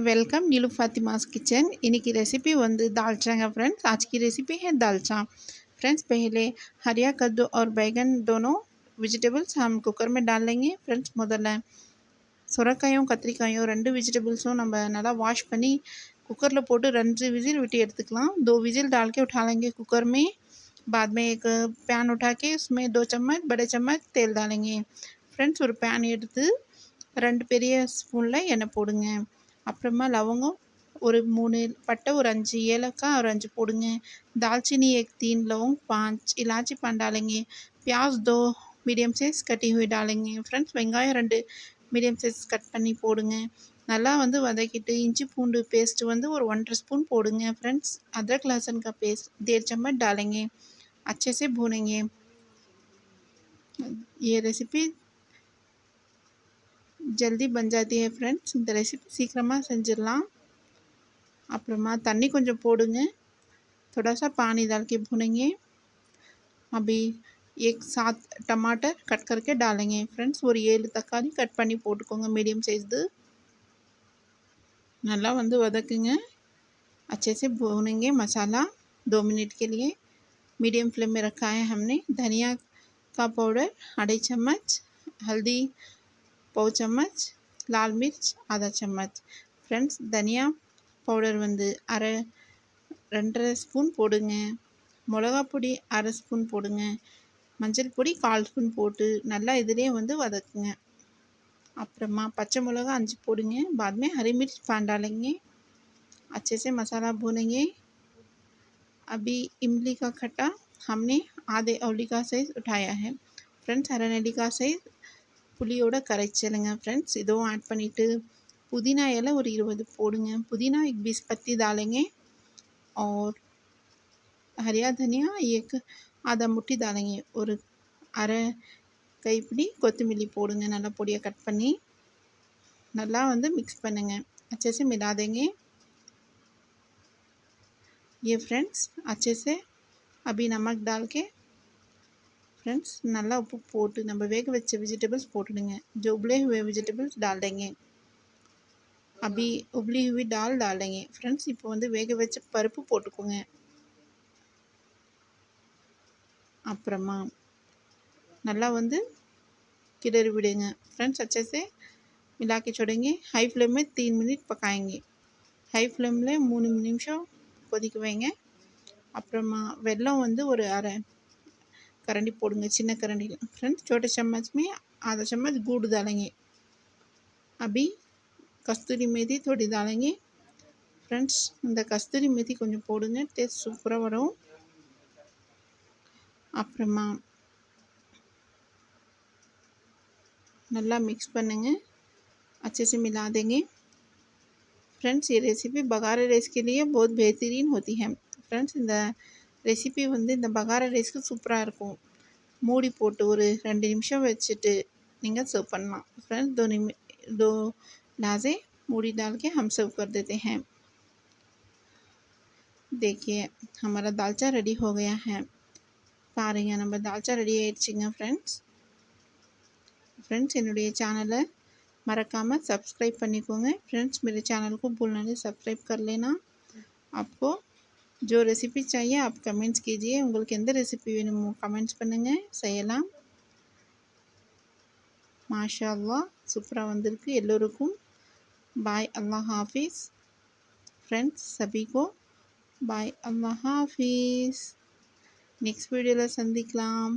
Welcome Neelu Fatima's kitchen इन्हीं की recipe one दालचा है फ्रेंड्स आज की रेसिपी है दालचा फ्रेंड्स पहले हरिया कद्दू और बैगन दोनों வெஜிடபிள்ஸ் हम குக்கர் में डाल लेंगे ஃப்ரெண்ட்ஸ் முதல்ல சுரக்காயும் கத்திரிக்காயும் ரெண்டு வெஜிடபிள்ஸும் நம்ம நல்லா வாஷ் பண்ணி कुकर போட்டு ரெண்டு विजिल விட்டு எடுத்துக்கலாம் दो विजिल डाल के उठा लेंगे कुकर में बाद में एक पैन उठा के उसमें दो चम्मच बड़े चम्मच तेल डालेंगे ஃப்ரெண்ட்ஸ் ஒரு பேன் எடுத்து ரெண்டு பெரிய ஸ்பூனில் எண்ணெய் போடுங்க அப்புறமா லவங்கம் ஒரு மூணு பட்டை ஒரு அஞ்சு ஏலக்காய் ஒரு அஞ்சு போடுங்க दालचीनी एक तीन लौंग पाँच इलायची पान डालेंगे प्याज दो மீடியம் சைஸ் கட்டி हुई डालेंगे ஃப்ரெண்ட்ஸ் வெங்காயம் ரெண்டு மீடியம் சைஸ் கட் பண்ணி போடுங்க நல்லா வந்து வதக்கிட்டு இஞ்சி பூண்டு पेस्ट வந்து ஒரு ஒன்றரை ஸ்பூன் போடுங்க फ्रेंड्स अदरक लहसुन का पेस्ट डेढ़ चम्मच डालेंगे अच्छे से भूनेंगे ये रेसिपी ஜல்தி பன் ஜாத்தி ஹே ஃப்ரெண்ட்ஸ் இந்த ரெசிபி சீக்கிரமாக செஞ்சிடலாம் அப்புறமா தண்ணி கொஞ்சம் போடுங்க थोड़ा सा पानी डाल के भुनेंगे अभी एक सात टमाटर कट करके डालेंगे ஃப்ரெண்ட்ஸ் ஒரு ஏழு தக்காளி கட் பண்ணி போட்டுக்கோங்க மீடியம் சைஸ்து நல்லா வந்து வதக்குங்க अच्छे से भूनेंगे मसाला दो मिनट के लिए मीडियम फ्लेम में रखा है हमने धनिया का पाउडर अढ़ाई चम्मच हल्दी पाव चम्मच लाल मिर्च आधा चम्मच ஃப்ரெண்ட்ஸ் தனியா பவுடர் வந்து அரை ரெண்டரை ஸ்பூன் போடுங்க மிளகா பொடி அரை ஸ்பூன் போடுங்க மஞ்சள் பொடி கால் ஸ்பூன் போட்டு நல்லா இதிலே வந்து வதக்குங்க அப்புறமா பச்சை மிளகா அஞ்சு போடுங்க बाद में हरी मिर्च पान डालेंगे अच्छे से मसाला भूनेंगे अभी इमली का खट्टा हमने आधे औली का साइज़ उठाया है फ्रेंड्स हरा नली का साइज़ புளியோட கரைச்சலுங்க ஃப்ரெண்ட்ஸ் இதுவும் ஆட் பண்ணிவிட்டு புதினா இலை ஒரு இருபது போடுங்க புதினா एक बीस पत्ती डालेंगे और हरिया धनिया एक आधा मुट्ठी डालेंगे ஒரு அரை கைப்பிடி கொத்தமல்லி போடுங்க நல்லா பொடியாக கட் பண்ணி நல்லா வந்து மிக்ஸ் பண்ணுங்க अच्छे से मिला देंगे ये फ्रेंड्स अच्छे से अभी नमक डाल के फ्रेंड्स நல்லா உப்பு போட்டு நம்ம வேக வச்ச வெஜிடபிள்ஸ் போட்டுடுங்க जो उबले हुए வெஜிடபிள்ஸ் डाल देंगे अभी उबली हुई दाल डालेंगे फ्रेंड्स இப்போ வந்து வேக வச்ச பருப்பு போட்டுக்கோங்க அப்புறமா நல்லா வந்து किधर விடுங்க फ्रेंड्स अच्छे से मिला के छोड़ेंगे हाई फ्लेम में तीन मिनट पकाएंगे ஹை ஃப்ளேமில் மூணு நிமிஷம் கொதிக்க வைங்க அப்புறமா வெல்லம் வந்து ஒரு அரை करंडी पोड़ेंगे चिन्ह करंडी फ्रेंड्स छोटे चम्मच में आधा चम्मच गुड़ डालेंगे अभी कस्तूरी मेथी थोड़ी डालेंगे ஃப்ரெண்ட்ஸ் இந்த கஸ்தூரி மெத்தி கொஞ்சம் போடுங்க டேஸ்ட் சூப்பராக வரும் அப்புறமா நல்லா மிக்ஸ் பண்ணுங்க अच्छे से मिला देंगे फ्रेंड्स ये रेसिपी बघारा राइस के लिए बहुत बेहतरीन होती है फ्रेंड्स இந்த ரெசிபி வந்து இந்த பகாரா ரைஸ்க்கு சூப்பராக இருக்கும். மூடி போட்டு ஒரு ரெண்டு நிமிஷம் வச்சுட்டு நீங்கள் சர்வ் பண்ணலாம். ஃப்ரெண்ட்ஸ் दो निम दो नाज़े मूड़ी डाल के हम सर्व कर देते हैं. देखिए हमारा दालचा ரெடி हो गया है. நம்ம தால்ச்சா ரெடி ஆயிடுச்சுங்க ஃப்ரெண்ட்ஸ் ஃப்ரெண்ட்ஸ் என்னுடைய சேனலை மறக்காமல் சப்ஸ்கிரைப் பண்ணிக்கோங்க. ஃப்ரெண்ட்ஸ் मेरे சேனலுக்கும் को भूलना नहीं सब्सक्राइब அப்போது जो ரெசிபி चाहिए आप கமெண்ட்ஸ் कीजिए உங்களுக்கு எந்த ரெசிபி வேணுமோ கமெண்ட்ஸ் பண்ணுங்கள் செய்யலாம் மாஷா அல்லாஹ் சூப்பராக வந்திருக்கு எல்லோருக்கும் பாய் அல்லாஹ் ஹாஃபீஸ் ஃப்ரெண்ட்ஸ் सभी को பாய் அல்லாஹ் ஹாஃபீஸ் நெக்ஸ்ட் வீடியோவில் சந்திக்கலாம்